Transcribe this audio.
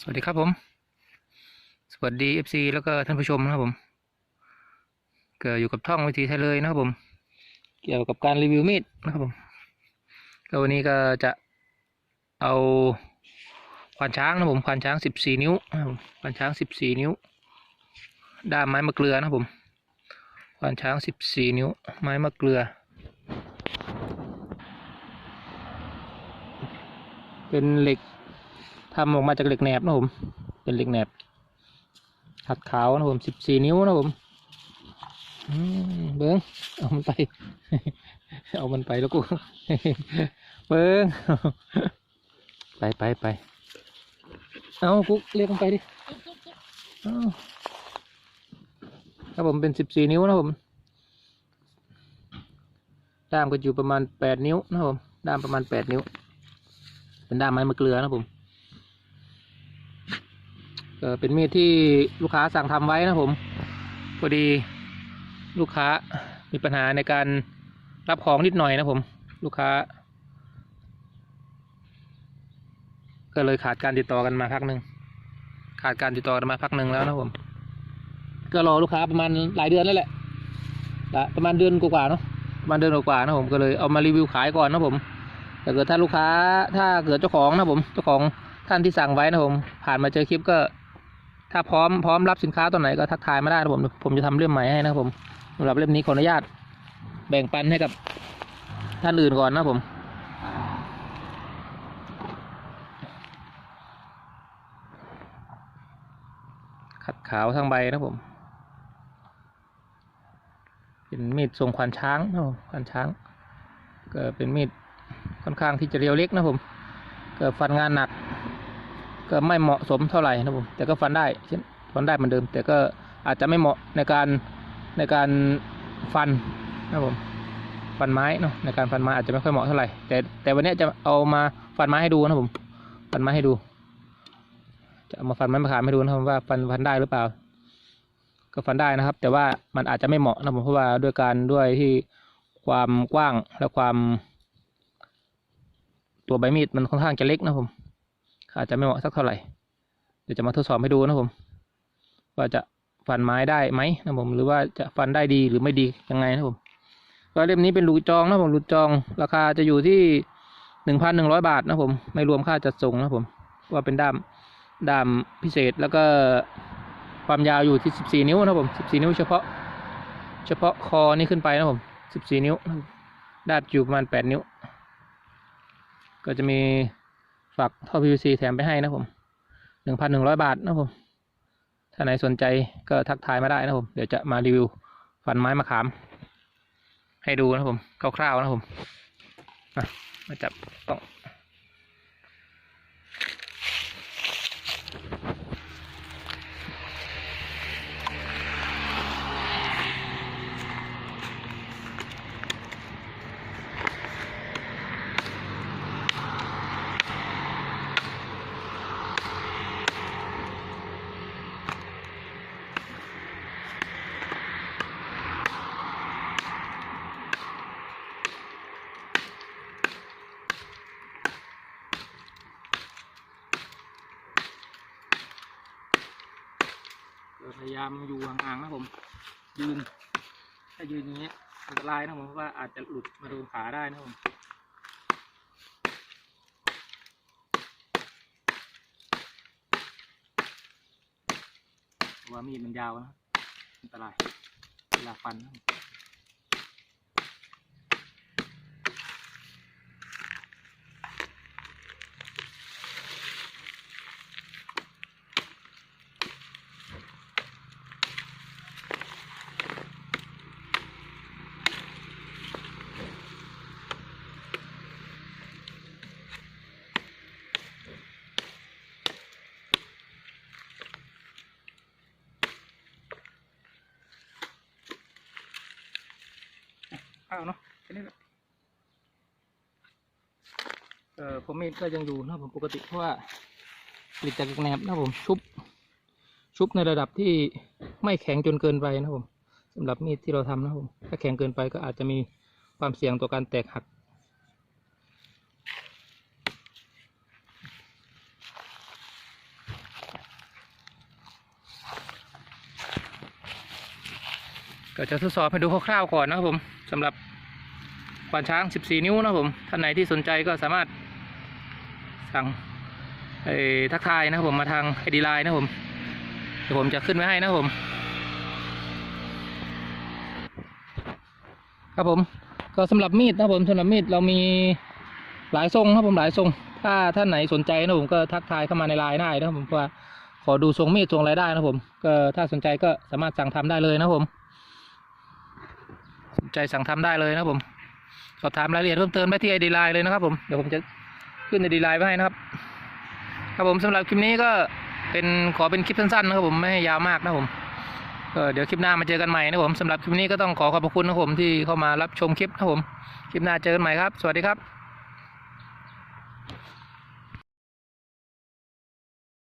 สวัสดีครับผม สวัสดี FC แล้วก็ท่านผู้ชมนะครับผมก็อยู่กับท่องวิธีไทยเลยนะครับผม เกี่ยวกับการรีวิวมีดนะครับผมก็วันนี้ก็จะเอาควานช้างนะครับผมควานช้าง14นิ้วนะครับควานช้าง14นิ้ว ด้ามไม้มะเกลือนะครับผมควานช้าง14นิ้ว ไม้มะเกลือ เป็นเหล็ก ทำออกมาจากเหล็กแหนบนะผม เป็นเหล็กแหนบขัดขาวนะผมสิบสี่นิ้วนะผมเบิ้งเอามันไป เอามันไปแล้วกู เบิ้งไปไปไปเอากุ๊กเรียกมันไปดิเอาครับผมเป็นสิบสี่นิ้วนะผมด้ามก็อยู่ประมาณแปดนิ้วนะผมด้ามประมาณแปดนิ้ว เป็นด้ามไม้มะเกลือนะผม เป็นมีดที่ลูกค้าสั่งทำไว้นะผมพอดีลูกค้ามีปัญหาในการรับของนิดหน่อยนะผม ลูกค้า ก็เลยขาดการติดต่อกันมาพักหนึ่งขาดการติดต่อกันมาพักหนึ่งแล้วนะผม ก็รอลูกค้าประมาณหลายเดือนแล้วแหละละประมาณเดือนกว่าๆเนาะประมาณเดือนกว่าๆนะผมก็เลยเอามารีวิวขายก่อนนะผมแต่เกิดถ้าลูกค้าถ้าเกิดเจ้าของนะผมเจ้าของท่านที่สั่งไว้นะผม ผ่านมาเจอคลิปก็ ถ้าพร้อมพร้อมรับสินค้าตัวไหนก็ทักทายมาได้นะผมผมจะทำเล่มใหม่ให้นะครับผมสำหรับเล่มนี้ขออนุญาต แบ่งปันให้กับท่านอื่นก่อนนะผมขัดขาวทั้งใบนะผม เป็นมีดทรงควานช้างนะผมควานช้าง ก็เป็นมีดค่อนข้างที่จะเรียวเล็กนะผม ก็ฟันงานหนัก ก็ไม่เหมาะสมเท่าไหร่นะผมแต่ก็ฟันได้เช่นฟันได้เหมือนเดิม แต่ก็อาจจะไม่เหมาะในการในการฟันนะผมฟันไม้เนาะในการฟันไม้อาจจะไม่ค่อยเหมาะเท่าไหร่แต่แต่วันนี้จะเอามาฟันไม้ให้ดูนะผมฟันไม้ให้ดู จะเอามาฟันไม้มะขามให้ดูนะครับว่าฟันฟันได้หรือเปล่า ก็ฟันได้นะครับ แต่ว่ามันอาจจะไม่เหมาะนะผมเพราะว่าด้วยการด้วยที่ความกว้างและความ ตัวใบมีดมันค่อนข้างจะเล็กนะผม อาจจะไม่เหมาะสักเท่าไหร่ เดี๋ยวจะมาทดสอบให้ดูนะผม ว่าจะฟันไม้ได้ไหมนะผม หรือว่าจะฟันได้ดีหรือไม่ดียังไงนะผมก็เล่มนี้เป็นหลูจองนะผมหลูจอง ราคาจะอยู่ที่หนึ่งพันหนึ่งร้อยบาทนะผม ไม่รวมค่าจัดส่งนะผม ว่าเป็นด้ามด้ามพิเศษแล้วก็ความยาวอยู่ที่สิบสี่นิ้วนะผมสิบสี่นิ้วเฉพาะ เฉพาะคอนี่ขึ้นไปนะผมสิบสี่นิ้วด้ามอยู่ประมาณแปดนิ้ว ก็จะมี ฝักท่อ PVC แถมไปให้นะผมหนึ่งพันหนึ่งร้อยบาทนะผม ถ้าไหนสนใจก็ทักทายมาได้นะผม เดี๋ยวจะมารีวิวฟันไม้มะขาม ให้ดูนะผม คร่าวๆนะผม มาจับต้อง พยายามอยู่ห่างๆนะผม ยืน ถ้ายืนอย่างเงี้ยอันตรายนะผมเพราะว่าอาจจะหลุดมาโดนขาได้นะผมเพราะว่ามีดมันยาวนะอันตรายเวลาฟันนะาวเนาะนี้เออผมมีดก็ยังอยู่นะผมปกติเพราะว่าผลิตจากแหนบนะผมชุบ ชุบในระดับที่ไม่แข็งจนเกินไปนะผมสำหรับมีดที่เราทำนะผมถ้าแข็งเกินไปก็อาจจะมีความเสี่ยงต่อการแตกหักก็จะทดสอบให้ดูคร่าวๆก่อนนะครับผมสำหรับ ควานช้าง 14 นิ้วนะผม ท่านไหนที่สนใจก็สามารถสั่งเอ่อทักทายนะครับผมมาทางไอดีไลน์นะผมเดี๋ยวผมจะขึ้นไว้ให้นะผม ครับผม ก็สำหรับมีดนะผมสำหรับมีดเรามีหลายทรงครับผมหลายทรง ถ้าท่านไหนสนใจนะผมก็ทักทายเข้ามาในไลน์ได้นะผมว่าขอดูทรงมีดทรงอะไรได้นะผมก็ถ้าสนใจก็สามารถสั่งทำได้เลยนะผม สนใจสั่งทำได้เลยนะผม สอบถามรายละเอียดเพิ่มเติมได้ที่ไอดีไลน์เลยนะครับผมเดี๋ยวผมจะขึ้นไอดีไลน์ไว้ให้นะครับ ครับผมสำหรับคลิปนี้ก็เป็นขอเป็นคลิปสั้นๆนะครับผมไม่ให้ยาวมากนะผมเดี๋ยวคลิปหน้ามาเจอกันใหม่นะครับผมสำหรับคลิปนี้ก็ต้องขอขอบพระคุณนะครับผมที่เข้ามารับชมคลิปนะครับผม คลิปหน้าเจอกันใหม่ครับ สวัสดีครับ